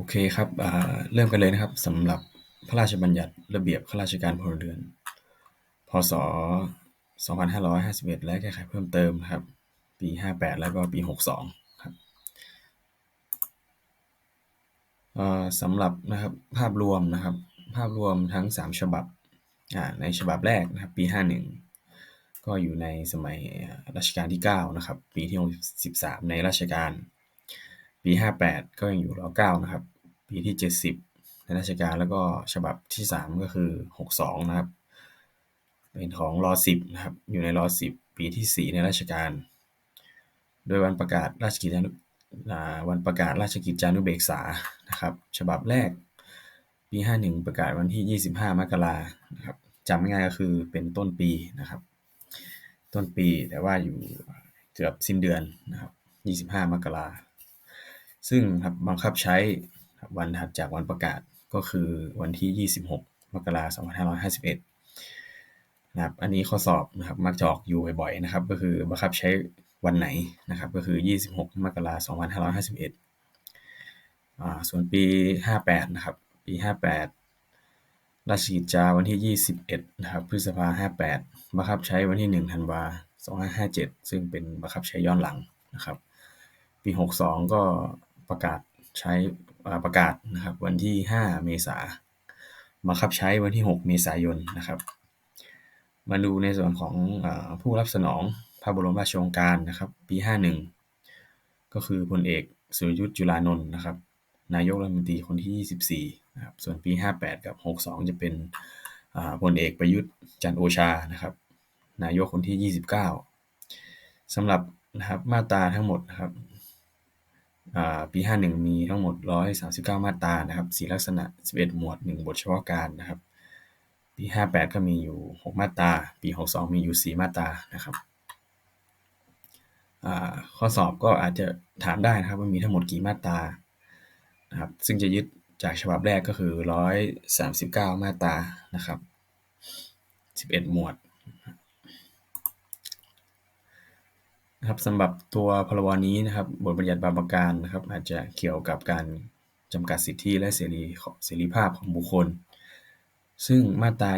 โอเคครับเริ่มกันเลยนะครับสำหรับพระราชบัญญัติระเบียบข้าราชการพลเรือน พศ 2551 และแก้ไขเพิ่มเติมครับ ปี 58 แล้วก็ปี 62 ครับสำหรับนะครับภาพรวมนะครับ ภาพรวมทั้ง 3 ฉบับในฉบับแรกนะครับปี 51 ก็อยู่ในสมัยรัชกาลที่ 9 นะครับ ปีที่ 63 ในราชการ ปี 58 ก็ยังอยู่รอ9นะครับ ปีที่ 70 ในราชการแล้วก็ฉบับที่ 3 ก็คือ 62 นะครับ เป็นของรอ10นะครับ อยู่ในรอ10 ปีที่ 4 ในราชการ โดยวันประกาศราชกิจวันประกาศราชกิจจานุเบกษานะครับ ฉบับแรก ปี 51 ประกาศวันที่ 25 มกรานะครับจำง่ายก็คือเป็นต้นปีนะครับ ต้นปีแต่ว่าอยู่เกือบสิ้นเดือนนะครับ 25 มกรา ซึ่งครับบังคับใช้วันถัดจากวันประกาศก็คือวันที่ 26 มกราคม 2551 นะครับ อันนี้ข้อสอบนะครับมักจะออกอยู่บ่อยๆนะครับ ก็คือบังคับใช้วันไหนนะครับ ก็คือ 26 มกราคม 2551 อ่า ส่วนปี 58 นะครับ ปี 58 ราชกิจจาวันที่ 21 นะครับ พฤษภา 58 บังคับใช้วันที่ 1 ธันวา2557 ซึ่งเป็นบังคับใช้ย้อนหลังนะครับ ปี 62 ก็ ประกาศใช้ประกาศนะครับวันที่ 5 เมษาบังคับใช้วันที่ 6 เมษายนนะครับ มาดูในส่วนของอผู้รับสนองพระบรมราชโองการนะครับปี 51 ก็คือพลเอกสุรยุทธ์จุลานนท์นะครับ นายกรัฐมนตรีคนที่ 24นะครับส่วนปี 58 กับ 62 จะเป็นพลเอกประยุทธ์จันโอชานะครับ นายกคนที่ 29สำหรับนะครับมาตราทั้งหมดนะครับ ปี 51 มีทั้งหมด 139 มาตรานะครับ 4 ลักษณะ 11 หมวด 1 บทเฉพาะการนะครับ ปี 58 ก็มีอยู่ 6 มาตรา ปี 62 มีอยู่ 4 มาตรานะครับข้อสอบก็อาจจะถามได้นะครับว่ามีทั้งหมดกี่มาตรานะครับซึ่งจะยึดจากฉบับแรกก็คือ 139 มาตรานะครับ 11 หมวด นะครับสำหรับตัวพรบนี้นะครับ บทบัญญัติบางประการนะครับ อาจจะเกี่ยวกับการจำกัดสิทธิและเสรีเสรีภาพของบุคคล ซึ่งมาตรา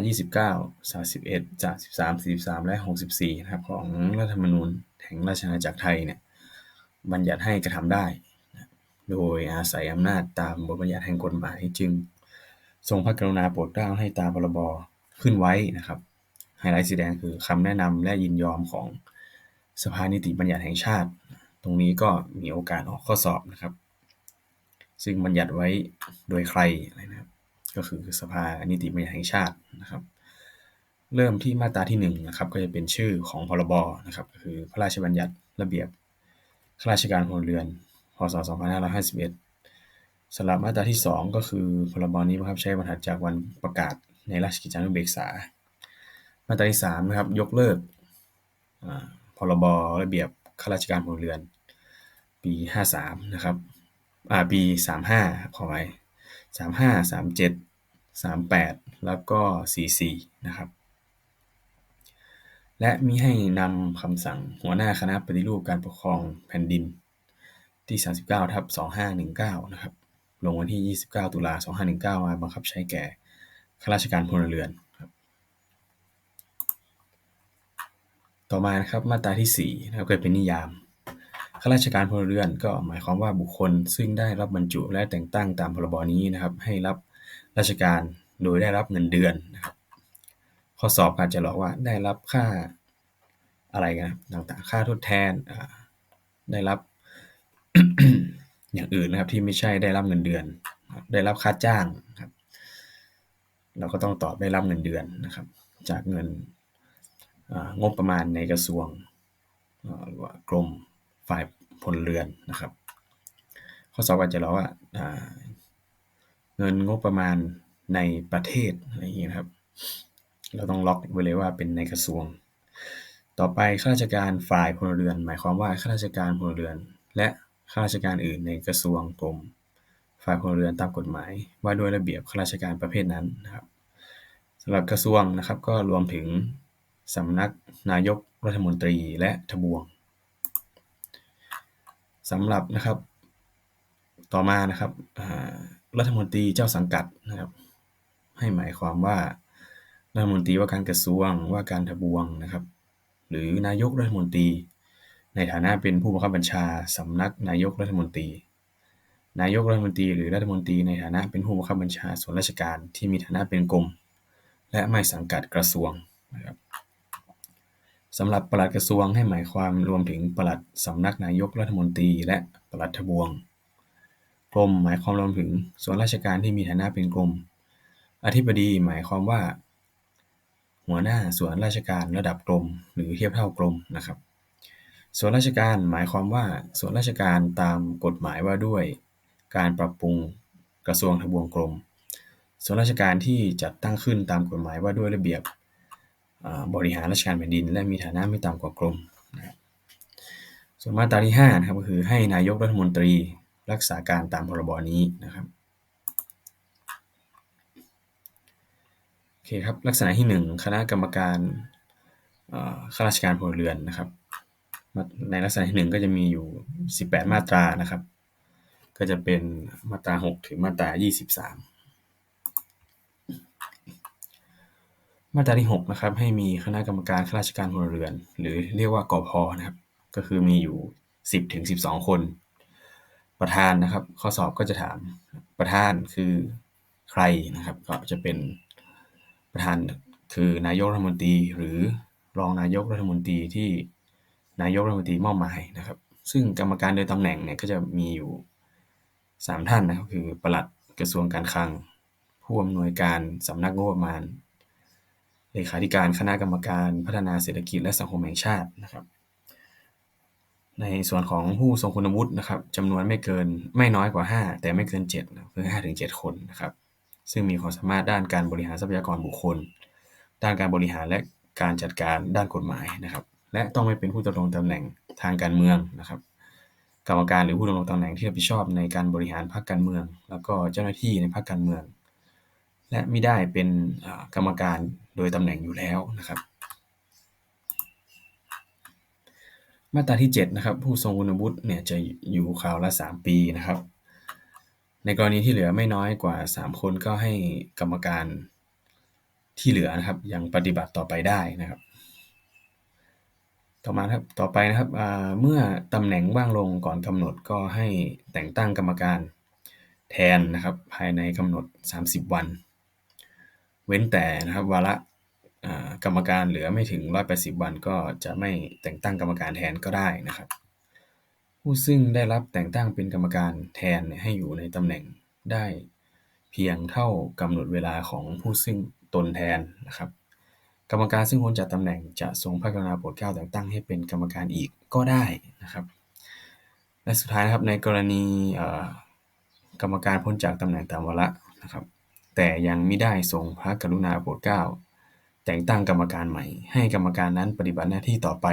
29 31 33 43 และ 64 นะครับ ของรัฐธรรมนูญแห่งราชอาณาจักรไทยเนี่ยบัญญัติให้กระทำได้ โดยอาศัยอำนาจตามบทบัญญัติแห่งกฎหมายจึง ทรงพระกรุณาโปรดเกล้าให้ตามพรบขึ้นไว้นะครับไฮไลท์สีแดงคือคำแนะนำและยินยอมของ สภานิติบัญญัติแห่งชาติ ตรงนี้ก็มีโอกาสออกข้อสอบนะครับ ซึ่งบัญญัติไว้โดยใครอะไรนะครับ ก็คือสภานิติบัญญัติแห่งชาตินะครับ เริ่มที่มาตราที่1นนะครับก็จะเป็นชื่อของพรบนะครับคือพระราชบัญญัติระเบียบข้าราชการพลเรือน พศ 2551สำหรับมาตราที่ 2 ก็คือพรบนี้นะครับใช้บรรทัดจากวันประกาศในราชกิจจานุเบกษา มาตราที่3นะครับยกเลิก พรบระเบียบข้าราชการพลเรือน ปี 53 นะครับ อ่า ปี 35ขอไว้35 37 38 แล้วก็ 44 นะครับ และมีให้นำคำสั่งหัวหน้าคณะปฏิรูปการปกครองแผ่นดินที่ 39ทับ2519 นะครับ ลงวันที่ 29 ตุลา2519 มาบังคับใช้แก่ข้าราชการพลเรือน ต่อมานะครับมาตราที่4นะครับเกิดเป็นนิยามข้าราชการพลเรือนก็หมายความว่าบุคคลซึ่งได้รับบรรจุและแต่งตั้งตามพรบนี้นะครับให้รับราชการโดยได้รับเงินเดือนนะครับข้อสอบอาจจะหลอกว่าได้รับค่าอะไรกันต่างๆค่าทดแทนได้รับอย่างอื่นนะครับที่ไม่ใช่ได้รับเงินเดือน ได้รับค่าจ้างครับเราก็ต้องตอบได้รับเงินเดือนนะครับจากเงิน งบประมาณในกระทรวงหรือว่ากรมฝ่ายพลเรือนนะครับ ข้อสอบอาจจะเล่าว่าเงินงบประมาณในประเทศอะไรอย่างนี้นะครับ เราต้องล็อกไว้เลยว่าเป็นในกระทรวง ต่อไปข้าราชการฝ่ายพลเรือน หมายความว่าข้าราชการพลเรือน และข้าราชการอื่นในกระทรวงกรมฝ่ายพลเรือนตามกฎหมาย ว่าด้วยระเบียบข้าราชการประเภทนั้นนะครับสำหรับกระทรวงนะครับก็รวมถึง สำนักนายกรัฐมนตรีและทบวงสำหรับนะครับ ต่อมานะครับรัฐมนตรีเจ้าสังกัดนะครับ ให้หมายความว่ารัฐมนตรีว่าการกระทรวงว่าการทบวงนะครับ หรือนายกรัฐมนตรี ในฐานะเป็นผู้บังคับบัญชาสำนักนายกรัฐมนตรี นายกรัฐมนตรีหรือรัฐมนตรีในฐานะเป็นผู้บังคับบัญชาส่วนราชการที่มีฐานะเป็นกรมและไม่สังกัดกระทรวงนะครับ สำหรับปลัดกระทรวงให้หมายความรวมถึงปลัดสำนักนายกรัฐมนตรี และปลัดทบวง กรมหมายความรวมถึงส่วนราชการที่มีฐานะเป็นกรม อธิบดีหมายความว่า หัวหน้าส่วนราชการระดับกรม หรือเทียบเท่ากรมนะครับ ส่วนราชการหมายความว่าส่วนราชการตามกฎหมายว่าด้วย การปรับปรุงกระทรวงทบวงกรม ส่วนราชการที่จัดตั้งขึ้นตามกฎหมายว่าด้วยระเบียบ บริหารราชการแผ่นดิน และมีฐานะไม่ต่ำกว่ากรมนะส่วนมาตราที่5นะครับก็คือให้นายกรัฐมนตรีรักษาการตามพรบนี้นะครับโอเคครับลักษณะที่ 1 คณะกรรมการข้าราชการพลเรือนนะครับ ในลักษณะที่ 1 ก็จะมีอยู่ 18 มาตรานะครับ ก็จะเป็นมาตรา 6 ถึงมาตรา 23 มาตราที่ 6 นะครับ ให้มีคณะกรรมการข้าราชการพลเรือน หรือเรียกว่ากอพนะครับ ก็คือมีอยู่ 10ถึง12 คน ประธานนะครับ ข้อสอบก็จะถามประธานคือใครนะครับ ก็จะเป็นประธานคือนายกรัฐมนตรีหรือรองนายกรัฐมนตรีที่นายกรัฐมนตรีมอบหมายนะครับ ซึ่งกรรมการโดยตำแหน่งเนี่ยก็จะมีอยู่ 3 ท่านนะครับคือปลัดกระทรวงการคลัง ผู้อำนวยการสำนักงบประมาณ เลขาธิการคณะกรรมการพัฒนาเศรษฐกิจและสังคมแห่งชาตินะครับในส่วนของผู้ทรงคุณวุฒินะครับจำนวนไม่เกินไม่น้อยกว่า 5 แต่ไม่เกิน7นะคือ5ถึง7คนนะครับซึ่งมีความสามารถด้านการบริหารทรัพยากรบุคคล ด้านการบริหารและการจัดการด้านกฎหมายนะครับ และต้องไม่เป็นผู้ดำรงตำแหน่งทางการเมืองนะครับ กรรมการหรือผู้ดำรงตำแหน่งที่รับผิดชอบในการบริหารพรรคการเมือง แล้วก็เจ้าหน้าที่ในพรรคการเมือง และไม่ได้เป็นกรรมการ โดยตำแหน่งอยู่แล้วนะครับ มาตราที่7นะครับผู้ทรงคุณวุฒิเนี่ยจะอยู่คราวละ 3 ปีนะครับ ในกรณีที่เหลือไม่น้อยกว่า 3 คนก็ให้กรรมการที่เหลือนะครับยังปฏิบัติต่อไปได้นะครับ ต่อมาครับต่อไปนะครับเมื่อตำแหน่งว่างลงก่อนกำหนดก็ให้แต่งตั้งกรรมการแทนนะครับภายในกำหนด 30 วัน เว้นแต่นะครับวาระกรรมการเหลือไม่ถึง 180 วันก็จะไม่แต่งตั้งกรรมการแทนก็ได้นะครับ ผู้ซึ่งได้รับแต่งตั้งเป็นกรรมการแทนให้อยู่ในตำแหน่งได้เพียงเท่ากำหนดเวลาของผู้ซึ่งตนแทนนะครับ กรรมการซึ่งพ้นจากตำแหน่งจะทรงพระกรุณาโปรดเกล้าแต่งตั้งให้เป็นกรรมการอีกก็ได้นะครับและสุดท้ายนะครับในกรณีกรรมการพ้นจากตำแหน่งตามวาระนะครับ แต่ยังไม่ได้ทรงพระกรุณาโปรดเกล้า แต่งตั้งกรรมการใหม่ ให้กรรมการนั้นปฏิบัติหน้าที่ต่อไป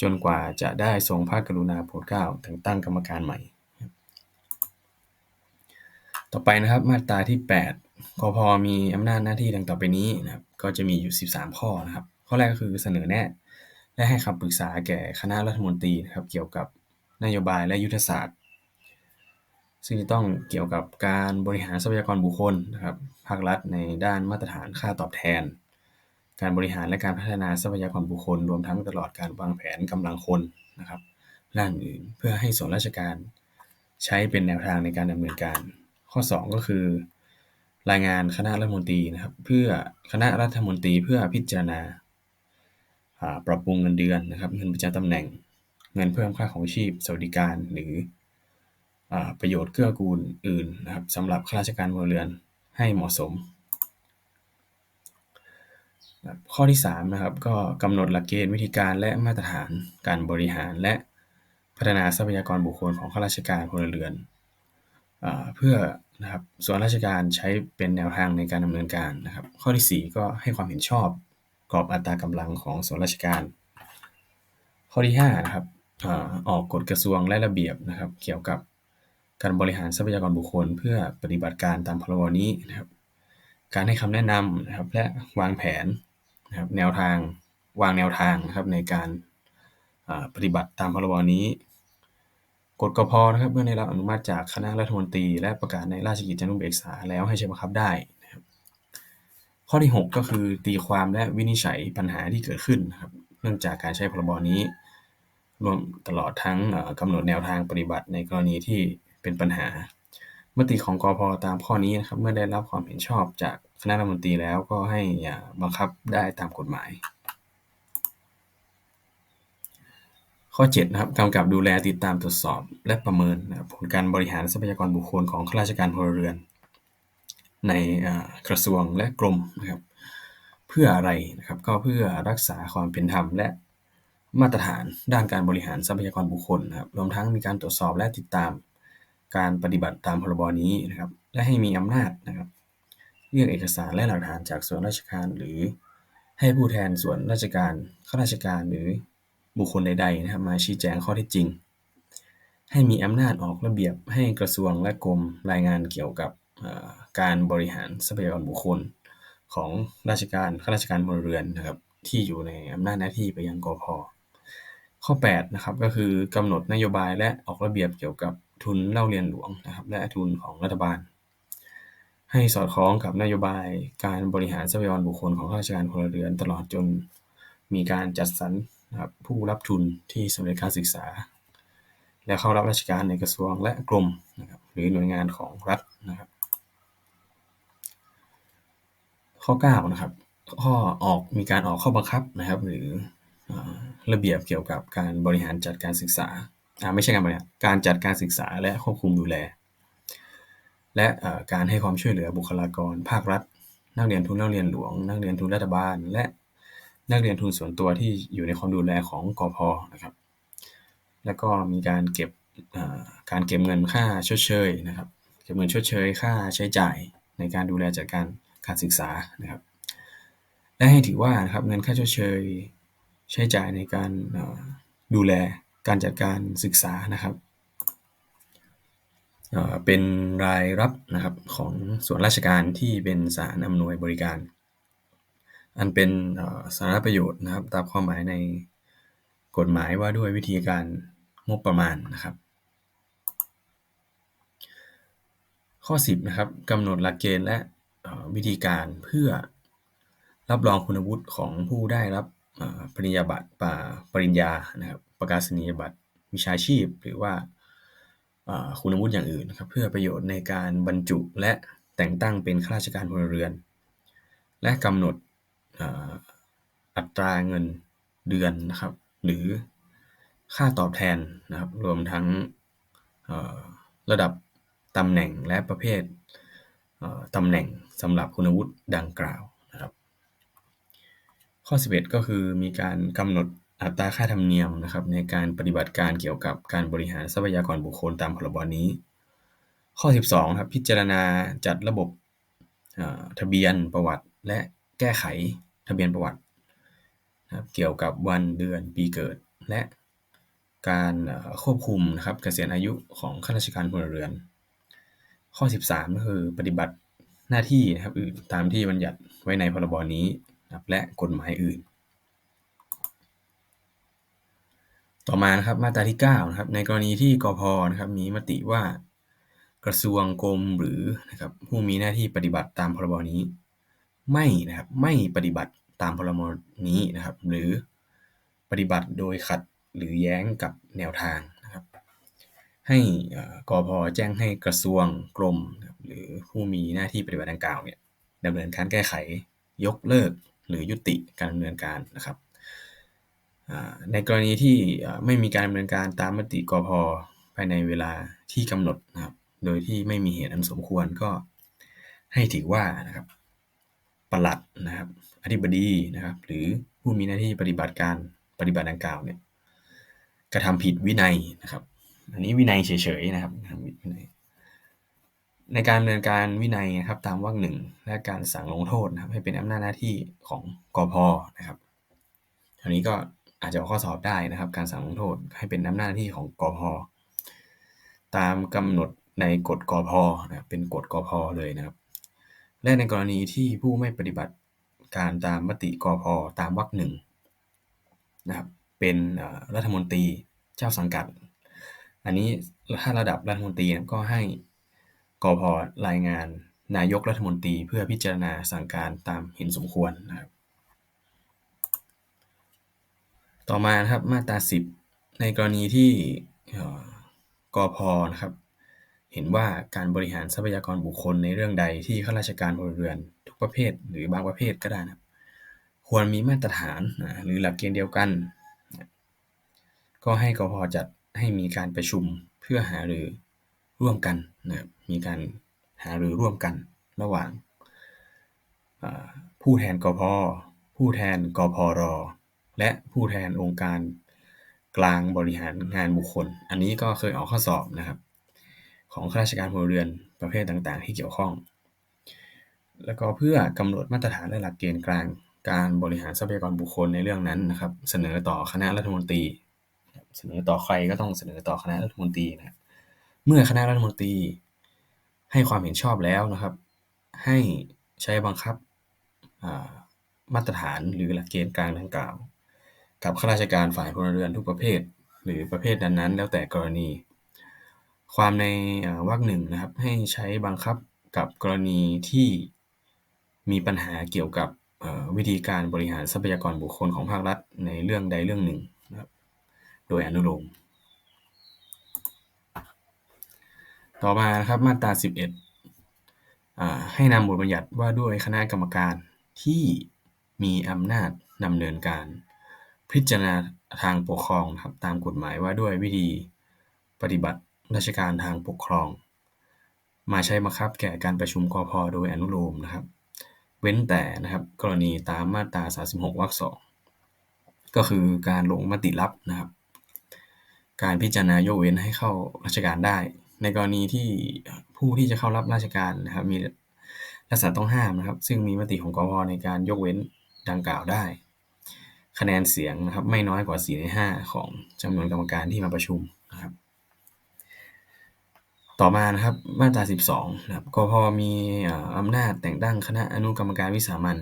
จนกว่าจะได้ทรงพระกรุณาโปรดเกล้า แต่งตั้งกรรมการใหม่ ต่อไปนะครับมาตราที่8กพมีอำนาจหน้าที่ดังต่อไปนี้นะครับ ก็จะมีอยู่ 13 ข้อนะครับ ข้อแรกก็คือเสนอแนะและให้คำปรึกษาแก่คณะรัฐมนตรีนะครับ เกี่ยวกับนโยบายและยุทธศาสตร์ ซึ่งจะต้องเกี่ยวกับการบริหารทรัพยากรบุคคลนะครับภาครัฐในด้านมาตรฐานค่าตอบแทน การบริหารและการพัฒนาทรัพยากรบุคคล รวมทั้งตลอดการวางแผนกำลังคนนะครับร่างอื่นเพื่อให้ส่วนราชการใช้เป็นแนวทางในการดำเนินการ ข้อ 2 ก็คือ รายงานคณะรัฐมนตรีนะครับเพื่อคณะรัฐมนตรีเพื่อพิจารณาปรับปรุงเงินเดือนนะครับเงินประจำตำแหน่ง เงินเพิ่มค่าของชีพสวัสดิการหรือ ประโยชน์เกื้อกูลอื่นนะครับสำหรับข้าราชการพลเรือนให้เหมาะสม ข้อที่3นะครับก็กำหนดหลักเกณฑ์วิธีการและมาตรฐานการบริหารและพัฒนาทรัพยากรบุคคลของข้าราชการพลเรือนเพื่อนะครับส่วนราชการใช้เป็นแนวทางในการดำเนินการนะครับ ข้อที่ 4 ก็ให้ความเห็นชอบกรอบอัตรากำลังของส่วนราชการ ข้อที่5นะครับออกกฎกระทรวงและระเบียบนะครับ เกี่ยวกับ การบริหารทรัพยากรบุคคล เพื่อปฏิบัติการตามพรบนี้นะครับ การให้คำแนะนำนะครับ และวางแผนนะครับแนวทางวางแนวทางนะครับในการปฏิบัติตามพรบนี้ กฎกพนะครับเมื่อได้รับอนุมัติจากคณะรัฐมนตรี และประกาศในราชกิจจานุเบกษาแล้วให้ใช้บังคับได้นะครับข้อที่ 6 ก็คือตีความและวินิจฉัยปัญหาที่เกิดขึ้นนะครับเนื่องจากการใช้พรบนี้รวมตลอดทั้งกำหนดแนวทางปฏิบัติในกรณีที่ เป็นปัญหามติของกพ ตามข้อนี้นะครับ เมื่อได้รับความเห็นชอบจากคณะรัฐมนตรีแล้วก็ให้บังคับได้ตามกฎหมาย ข้อ7นะครับกำกับดูแลติดตามตรวจสอบ และประเมินผลการบริหารทรัพยากรบุคคลของข้าราชการพลเรือน ในกระทรวงและกรมนะครับ เพื่ออะไรนะครับก็เพื่อรักษาความเป็นธรรมและมาตรฐานด้านการบริหารทรัพยากรบุคคลนะครับรวมทั้งมีการตรวจสอบและติดตาม การปฏิบัติตามพรบนี้นะครับ และให้มีอำนาจนะครับเรียกเอกสารและหลักฐานจากส่วนราชการ หรือให้ผู้แทนส่วนราชการข้าราชการหรือบุคคลใดๆนะครับมาชี้แจงข้อเท็จจริง ให้มีอำนาจออกระเบียบให้กระทรวงและกรมรายงานเกี่ยวกับการบริหารทรัพยากรบุคคลของราชการข้าราชการพลเรือนนะครับที่อยู่ในอำนาจหน้าที่ไปยังกพข้อ8นะครับก็คือกำหนดนโยบายและออกระเบียบเกี่ยวกับ ทุนเล่าเรียนหลวงนะครับ และทุนของรัฐบาล ให้สอดคล้องกับนโยบายการบริหารทรัพยากรบุคคลของข้าราชการพลเรือน ตลอดจนมีการจัดสรรนะครับผู้รับทุนที่สำเร็จการศึกษา และเข้ารับราชการในกระทรวงและกรมนะครับหรือหน่วยงานของรัฐนะครับข้อ9นะครับข้อออกมีการออกข้อบังคับนะครับ หรือระเบียบเกี่ยวกับการบริหารจัดการศึกษา ไม่ใช่การบริหารการจัดการศึกษาและควบคุมดูแล และการให้ความช่วยเหลือบุคลากรภาครัฐ นักเรียนทุนนักเรียนหลวง นักเรียนทุนรัฐบาล และนักเรียนทุนส่วนตัวที่อยู่ในความดูแลของกอพนะครับ แล้วก็มีการเก็บการเก็บเงินค่าชดเชยนะครับ เก็บเงินชดเชยค่าใช้จ่ายในการดูแลจัดการการศึกษานะครับ และให้ถือว่านะครับเงินค่าชดเชยใช้จ่ายในการดูแล การจัดการศึกษานะครับเป็นรายรับนะครับของส่วนราชการที่เป็นสารอำนวยบริการ อันเป็นสาธารณประโยชน์นะครับ ตามความหมายในกฎหมายว่าด้วยวิธีการงบประมาณนะครับ ข้อ 10นะครับกำหนดหลักเกณฑ์และวิธีการเพื่อรับรองคุณวุฒิของผู้ได้รับปริญญาบัตรปริญญานะครับ ประกาศนียบัตรวิชาชีพ หรือว่าคุณวุฒิอย่างอื่นครับเพื่อประโยชน์ในการบรรจุและแต่งตั้งเป็นข้าราชการพลเรือน และกำหนดอัตราเงินเดือนนะครับ หรือค่าตอบแทนนะครับ รวมทั้งระดับตำแหน่งและประเภทตำแหน่งสำหรับคุณวุฒิดังกล่าวนะครับ ข้อ 11 ก็คือมีการกำหนด อัตราค่าธรรมเนียมนะครับในการปฏิบัติการเกี่ยวกับการบริหารทรัพยากรบุคคลตามพรบนี้ ข้อ 12ครับพิจารณาจัดระบบทะเบียนประวัติ และแก้ไขทะเบียนประวัตินะครับเกี่ยวกับวันเดือนปีเกิด และการควบคุมนะครับเกษียณอายุของข้าราชการพลเรือน ข้อ 13 ก็คือปฏิบัติหน้าที่นะครับอื่นตามที่บัญญัติไว้ในพรบนี้ และกฎหมายอื่น ต่อมานะครับมาตราที่ 9 นะครับ ในกรณีที่กพนะครับมีมติว่ากระทรวงกรมหรือนะครับผู้มีหน้าที่ปฏิบัติตามพรบนี้ ไม่นะครับไม่ปฏิบัติตามพรบนี้นะครับ หรือปฏิบัติโดยขัดหรือแย้งกับแนวทางนะครับ ให้กพแจ้งให้กระทรวงกรมหรือผู้มีหน้าที่ปฏิบัติดังกล่าวเนี่ยดำเนินการแก้ไขยกเลิกหรือยุติการดำเนินการนะครับ ในกรณีที่ไม่มีการดำเนินการตามมติกพภายในเวลาที่กำหนดนะครับ โดยที่ไม่มีเหตุอันสมควรก็ให้ถือว่านะครับปลัดนะครับอธิบดีนะครับ หรือผู้มีหน้าที่ปฏิบัติการปฏิบัติดังกล่าวเนี่ยกระทำผิดวินัยนะครับ อันนี้วินัยเฉยๆนะครับในการดำเนินการวินัยนะครับตามวรรคหนึ่งและการสั่งลงโทษนะครับให้เป็นอำนาจหน้าที่ของกพนะครับอันนี้ก็ อาจจะข้อสอบได้นะครับ การสั่งลงโทษให้เป็นนาจหน้าที่ของกอพตามกำหนดในกฎกอพนะเป็นกฎกอพเลยนะครับ และในกรณีที่ผู้ไม่ปฏิบัติการตามมติกอพตามวรรคหนึ่งนะครับเป็นรัฐมนตรีเจ้าสังกัด อันนี้ถ้าระดับรัฐมนตรีก็ให้กอพรายงานนายกรัฐมนตรีเพื่อพิจารณาสั่งการตามเห็นสมควรนะครับ ต่อมานะครับมาตรา 10 ในกรณีที่กพนะครับ เห็นว่าการบริหารทรัพยากรบุคคลในเรื่องใดที่ข้าราชการพลเรือน ทุกประเภท หรือบางประเภทก็ได้นะควรมีมาตรฐานหรือหลักเกณฑ์เดียวกัน ก็ให้กพจัดให้มีการประชุมเพื่อหารือร่วมกันนะมีการหารือร่วมกันระหว่างผู้แทนกพผู้แทนกพร และผู้แทนองค์การกลางบริหารงานบุคคล อันนี้ก็เคยออกข้อสอบนะครับ ของข้าราชการพลเรือนประเภทต่างๆ ที่เกี่ยวข้อง แล้วก็เพื่อกำหนดมาตรฐานและหลักเกณฑ์กลางการบริหารทรัพยากรบุคคลในเรื่องนั้นนะครับ เสนอต่อคณะรัฐมนตรี เสนอต่อใครก็ต้องเสนอต่อคณะรัฐมนตรีนะครับเมื่อคณะรัฐมนตรี ให้ความเห็นชอบแล้วนะครับ ให้ใช้บังคับมาตรฐานหรือหลักเกณฑ์กลางดังกล่าว กับข้าราชการฝ่ายพลเรือนทุกประเภท หรือประเภทนั้นๆ แล้วแต่กรณี ความในวรรคหนึ่งนะครับ ให้ใช้บังคับกับกรณีที่มีปัญหาเกี่ยวกับวิธีการบริหารทรัพยากรบุคคลของภาครัฐในเรื่องใดเรื่องหนึ่งนะครับโดยอนุโลม ต่อมานะครับมาตรา 11 ให้นำบทบัญญัติว่าด้วยคณะกรรมการที่มีอำนาจดำเนินการ พิจารณาทางปกครองครับ ตามกฎหมายว่าด้วยวิธีปฏิบัติราชการทางปกครอง มาใช้บังคับแก่การประชุมกพโดยอนุโลมนะครับ เว้นแต่นะครับกรณีตามมาตรา 36วรรคสองก็คือการลงมติลับนะครับ การพิจารณายกเว้นให้เข้าราชการได้ ในกรณีที่ผู้ที่จะเข้ารับราชการนะครับ มีลักษณะต้องห้ามนะครับ ซึ่งมีมติของกพในการยกเว้นดังกล่าวได้ คะแนนเสียงนะครับไม่น้อยกว่า 4 ใน 5 ของจำนวนกรรมการที่มาประชุมนะครับ ต่อมานะครับมาตรา 12นะครับกพมีอำนาจแต่งตั้งคณะอนุกรรมการวิสามัญ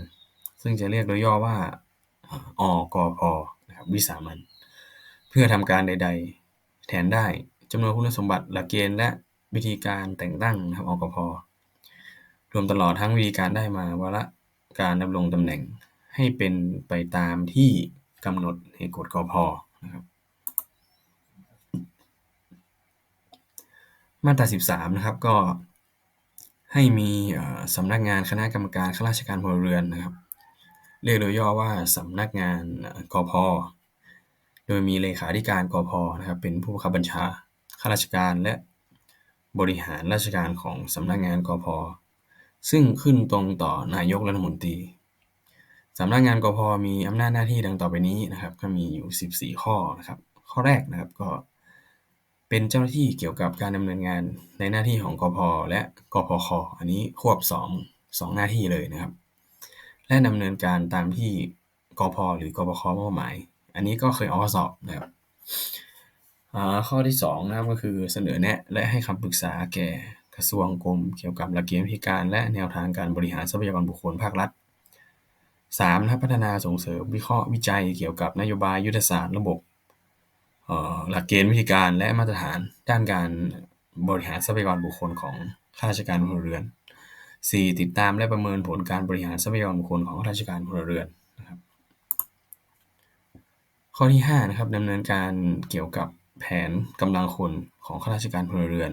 ซึ่งจะเรียกโดยย่อว่าอกพนะครับวิสามัญเพื่อทำการใด ๆ แทนได้จำนวนคุณสมบัติหลักเกณฑ์และวิธีการแต่งตั้งนะครับอกพรวมตลอดทั้งวิธีการได้มาวาระการดำรงตำแหน่ง ให้เป็นไปตามที่กำหนดในกฎ กพ นะครับ มาตรา 13 นะครับ ก็ให้มีสำนักงานคณะกรรมการข้าราชการพลเรือนนะครับ เรียกโดยย่อว่าสำนักงานกพ โดยมีเลขาธิการกพนะครับ เป็นผู้บังคับบัญชาข้าราชการและบริหารราชการของสำนักงานกพ ซึ่งขึ้นตรงต่อนายกรัฐมนตรี สำนักงานกพมีอำนาจหน้าที่ดังต่อไปนี้นะครับ ก็มีอยู่ 14 ข้อนะครับ ข้อแรกนะครับก็เป็นเจ้าหน้าที่เกี่ยวกับการดำเนินงานในหน้าที่ของกพและกพคอันนี้ควบ2 2หน้าที่เลยนะครับ และดำเนินการตามที่กพหรือกพคมอบหมาย อันนี้ก็เคยออกสอบนะครับข้อที่2นะครับก็คือเสนอแนะและให้คำปรึกษาแก่กระทรวงกรมเกี่ยวกับหลักเกณฑ์วิธีการและแนวทางการบริหารทรัพยากรบุคคลภาครัฐ 3. นะครับพัฒนาส่งเสริมวิเคราะห์วิจัยเกี่ยวกับนโยบายยุทธศาสตร์ระบบหลักเกณฑ์วิธีการและมาตรฐานด้านการบริหารทรัพยากรบุคคลของข้าราชการพลเรือน 4. ติดตามและประเมินผลการบริหารทรัพยากรบุคคลของข้าราชการพลเรือนนะครับข้อที่5นะครับดำเนินการเกี่ยวกับแผนกำลังคนของข้าราชการพลเรือน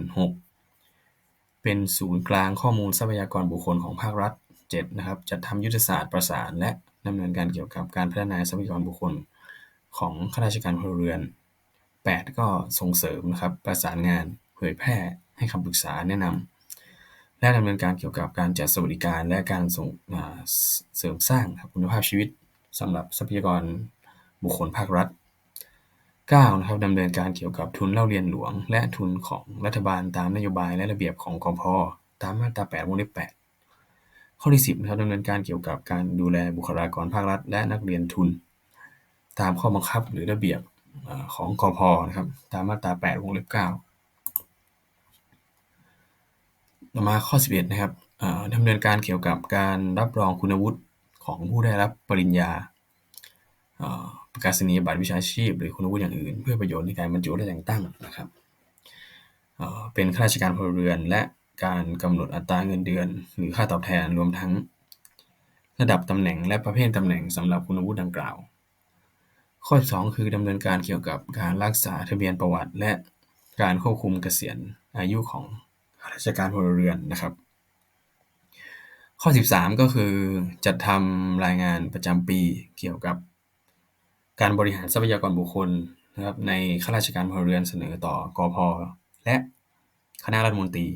6 เป็นศูนย์กลางข้อมูลทรัพยากรบุคคลของภาครัฐ 7. นะครับจัดทำยุทธศาสตร์ประสานและดำเนินการเกี่ยวกับการพัฒนาทรัพยากรบุคคลของข้าราชการพลเรือน 8. ก็ส่งเสริมนะครับประสานงานเผยแพร่ให้คำปรึกษาแนะนำและดำเนินการเกี่ยวกับการจัดสวัสดิการและการส่งเสริมสร้างคุณภาพชีวิตสำหรับทรัพยากรบุคคลภาครัฐ 9 นะครับดำเนินการเกี่ยวกับทุนเล่าเรียนหลวง และทุนของรัฐบาลตามนโยบายและระเบียบของกพตามมาตรา8วงเล็บ8 ข้อที่ 10นะครับดำเนินการเกี่ยวกับการดูแลบุคลากรภาครัฐ และนักเรียนทุน ตามข้อบังคับหรือระเบียบของกพนะครับ ตามมาตรา 8 วงเล็บ 9 ต่อมาข้อ 11 นะครับดำเนินการเกี่ยวกับการรับรองคุณวุฒิของผู้ได้รับปริญญาประกาศนียบัตรวิชาชีพ หรือคุณวุฒิอย่างอื่น เพื่อประโยชน์ในการบรรจุและแต่งตั้งนะครับเป็นข้าราชการพลเรือนและ การกำหนดอัตราเงินเดือน หรือค่าตอบแทน รวมทั้ง ระดับตำแหน่งและประเภทตำแหน่งสำหรับคุณวุฒิดังกล่าว ข้อ 2 คือดำเนินการเกี่ยวกับการรักษาทะเบียนประวัติ และการควบคุมเกษียณอายุของข้าราชการพลเรือนนะครับ ข้อ 13 ก็คือจัดทำรายงานประจำปีเกี่ยวกับการบริหารทรัพยากรบุคคลนะครับในข้าราชการพลเรือนเสนอต่อกอพและคณะรัฐมนตรี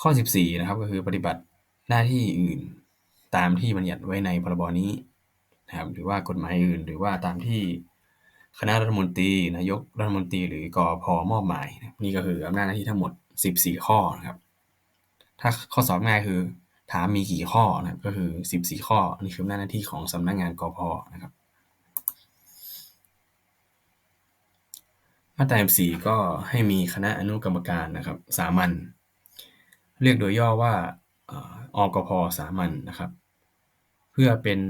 ข้อ 14 นะครับ ก็คือปฏิบัติหน้าที่อื่นตามที่บัญญัติไว้ในพรบนี้นะครับ หรือว่ากฎหมายอื่น หรือว่าตามที่คณะรัฐมนตรีนายกรัฐมนตรีหรือกอพอมอบหมาย นี่ก็คืออำนาจหน้าที่ทั้งหมด 14 ข้อนะครับ ถ้าข้อสอบง่ายคือ ถามมีกี่ข้อนะครับก็คือ 14 ข้อนี่คืออำนาจหน้าที่ของสำนักงงานกอพนะครับมาตรา14ก็ให้มีคณะอนุกรรมการนะครับ สามัญ เรียกโดยย่อว่าอกพสามัญนะครับ เพื่อเป็น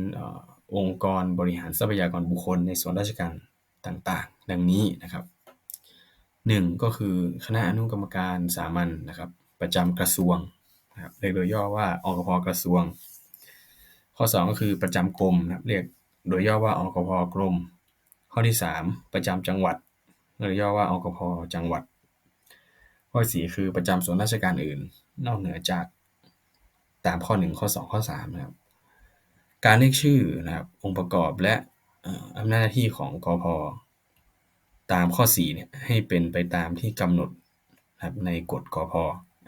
องค์กรบริหารทรัพยากรบุคคลในส่วนราชการต่างๆ ดังนี้นะครับ 1. ก็คือคณะอนุกรรมการสามัญนนะครับ ประจำกระทรวงนะครับเรียกโดยย่อว่าอกพกระทรวง ข้อ 2 ก็คือประจำกรมนะครับเรียกโดยย่อว่าอกพกรม ข้อที่ 3 ประจำจังหวัดเรียกย่อว่าอกพจังหวัด ข้อ 4 คือประจำส่วนราชการอื่นนอกเหนือจากตามข้อ 1 ข้อ 2 ข้อ3นะครับการเรียกชื่อนะครับองค์ประกอบและอำนาจหน้าที่ของกอพตามข้อ4เนี่ยให้เป็นไปตามที่กำหนดนะครับในกฎกอพ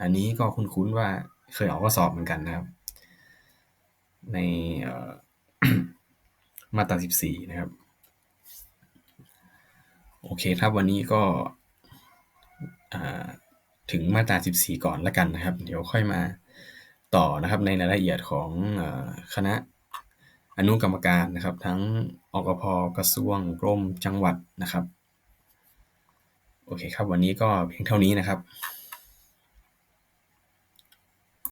อันนี้ก็คุ้นๆว่าเคยออกข้อสอบเหมือนกันนะครับ ในมาตรา14 นะครับ โอเคครับวันนี้ก็ ถึงมาตรา 14 ก่อนละกันนะครับ เดี๋ยวค่อยมาต่อนะครับในรายละเอียดของคณะอนุกรรมการนะครับ ทั้งอกพกระทรวงกรมจังหวัดนะครับ โอเคครับ วันนี้ก็เพียงเท่านี้นะครับ